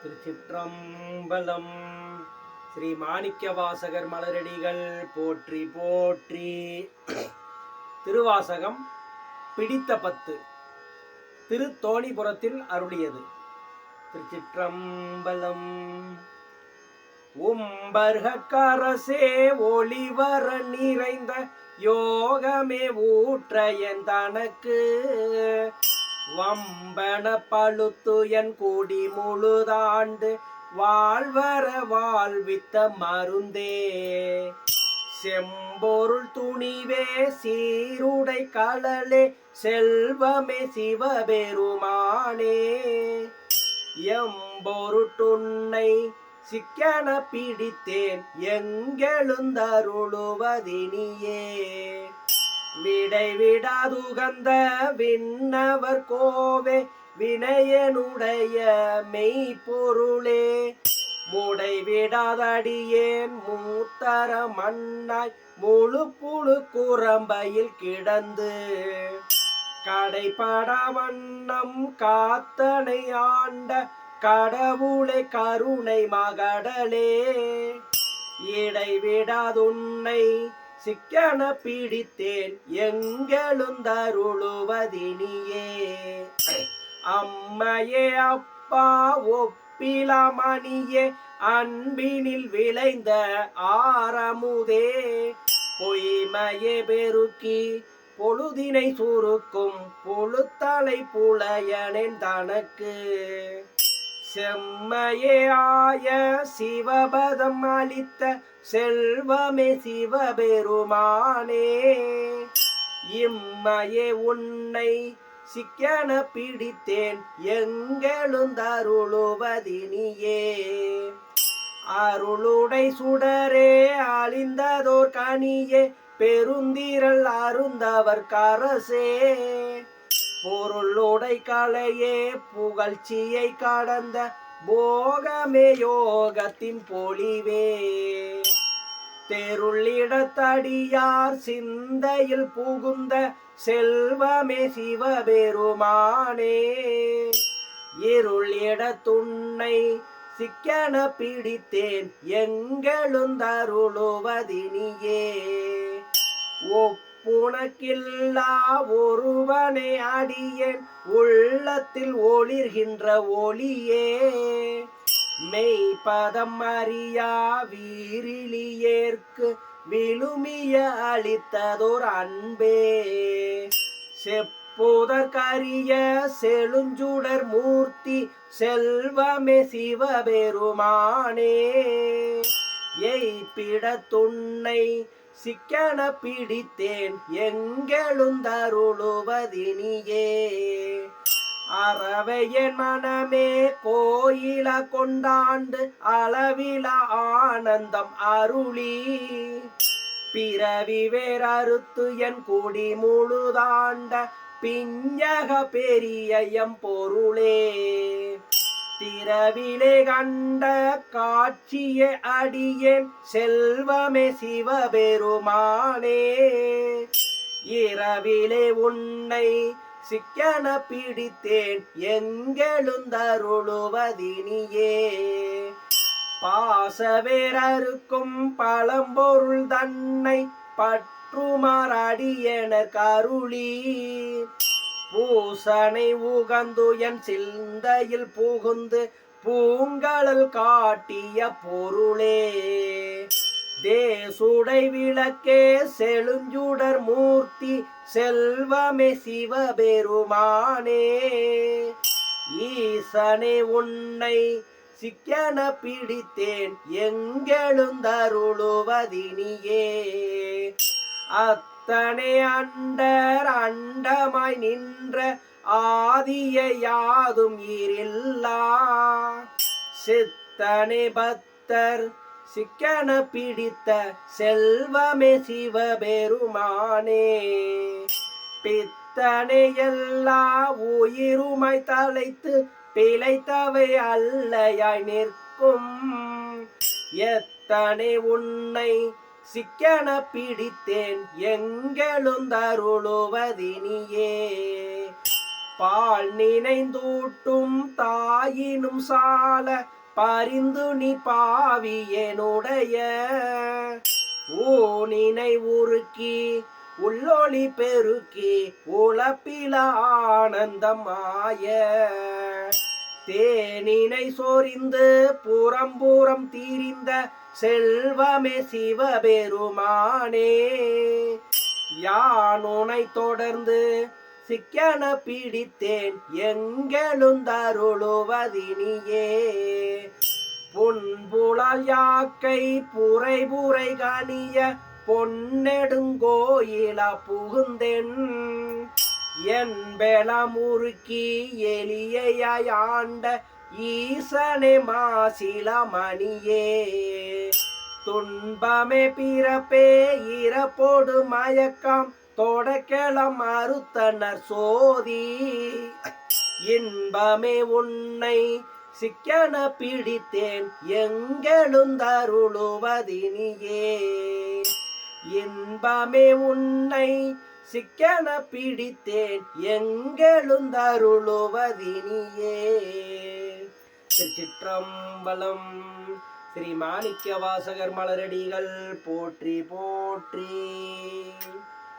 திருச்சிற்றம்பலம். ஸ்ரீ மாணிக்க வாசகர் மலரடிகள் போற்றி போற்றி. திருவாசகம் பிடித்த பத்து. திருத்தோணிபுரத்தில் அருளியது. திருச்சிற்றம்பலம். உம்பர்கரசே ஒளிவர நிறைந்த யோகமே ஊற்ற என் தனக்கு. வம்பன பழுத்து என் கூடி முழுதாண்டு வாழ்வர வாழ்வித்த மருந்தே. செம்பொருள் துணிவே சீருடை கலலே செல்வமே சிவபெருமானே. எம்பொருட்டுன்னை சிக்கன பிடித்தேன் எங்கெழுந்தருளுவதினியே. விடை விடாதுகந்த விண்ணவர் கோவே வினயனுடைய மெய்ப்பொருளே. முடை விடாதடியேன் மூத்தர மண்ணாய் முழு புழு குரம்பையில் கிடந்து. கடைபட வண்ணம் காத்தனை ஆண்ட கடவுளை கருணை மகடலே. இடைவிடாதுன்னை சிக்கன பிடித்தேன் எங்கெழுந்தருளுவதினியே. அம்மையே அப்பா ஒப்பிலமணியே அன்பினில் விளைந்த ஆரமுதே. பொய்மையே பெருக்கி பொழுதினை சுருக்கும் பொழுத்தலை புலையனேன் தனக்கு. செம்மையே ஆய சிவபதம் அளித்த செல்வமே சிவபெருமானே. இம்மையே உன்னை சிக்கன பிடித்தேன் எங்கெழுந்தருளுவதினியே அருளுடை சுடரே அழிந்ததோர் கனியே பெருந்திரள் அருந்தவர் கரசே. பொருளுடை கலையே புகழ்ச்சியை கடந்த போகமே யோகத்தின் பொழிவே. தெருளிடத்தடியார் சிந்தையில் புகுந்த செல்வமே சிவபெருமானே. இருளிட சிக்கன பிடித்தேன் எங்கெழுந்தருளுவதினியே. உனக்கில்லா ஒருவனே அடியேன். உள்ளத்தில் ஒளிர்கின்ற ஒளியே. மெய்ப்பதம் அறியா வீரிலியேற்கு விழுமிய அளித்ததோர் அன்பே. செப்புதற்கரிய செழுஞ்சுடர் மூர்த்தி செல்வமே சிவபெருமானே. எய்பிட துண்ணை சிக்கன பிடித்தேன் எங்கெழுந்தருளுவதினியே. அறவையன் மனமே கோயில கொண்டாண்டு அளவில ஆனந்தம் அருளி. பிறவி வேறறுத்து என் குடி முழுதாண்ட பிஞ்சக பெரியயம் பொருளே. திரவிலே கண்ட காட்சியே அடியேன் செல்வமே சிவபெருமானே. இரவிலே உன்னை சிக்கன பிடித்தேன் எங்கெழுந்தருளுவதினியே. பாசவேரருக்கும் பழம்பொருள் தன்னை பற்றுமாறடியன கருளி பூசனை உகந்து என் சிந்தையில் புகுந்து பூங்கழல் காட்டிய பொருளே. தேசுடை விளக்கே செழுஞ்சுடர் மூர்த்தி செல்வமே சிவபெருமானே. ஈசனே உன்னை சிக்கன பிடித்தேன் எங்கெழுந்தருளுவதினியே. அத் அத்தனை அண்டர் அண்டமாய் நின்ற ஆதிய யாதும் ஈரில்லா சித்தனை பக்தர் சிக்கன பிடித்த செல்வமே சிவபெருமானே. பித்தனை எல்லா உயிருமாய் தலைத்து பிழைத்தவை அல்லையாய் நிற்கும். எத்தனை உன்னை சிக்கன பிடித்தேன் எங்கெழுந்தருளுவதினியே. பால் நினைந்தூட்டும் தாயினும் சால பரிந்து நீ பாவி என்னுடைய. ஓ நினைவுருக்கி உள்ளொளி பெருக்கி உழப்பில ஆனந்தமாய தேனினை சோரிந்து புறம் பூரம் தீரிந்த செல்வமே சிவபெருமானே. யானுனை தொடர்ந்து சிக்கன பிடித்தேன் எங்களுந்தருளுவதினியே புன்புலால் யாக்கை புரை புரை கனிய பொன்னெடுங்கோயில புகுந்தென். என் பெலமுருக்கி எலியாண்ட ஈசனே மாசில மணியே துன்பமே பிறப்பே இறப்போடு மயக்கம் தொடக்கலாம் மறுத்தனர் சோதி. இன்பமே உன்னை சிக்கன பிடித்தேன் எங்கெழுந்தருளுவதினியே. இன்பமே உன்னை சிக்கன பிடித்தேன் எங்களுந்தருளுவதினியே திருச்சிற்றம்பலம் ஸ்ரீ மாணிக்க வாசகர் மலரடிகள் போற்றி போற்றி.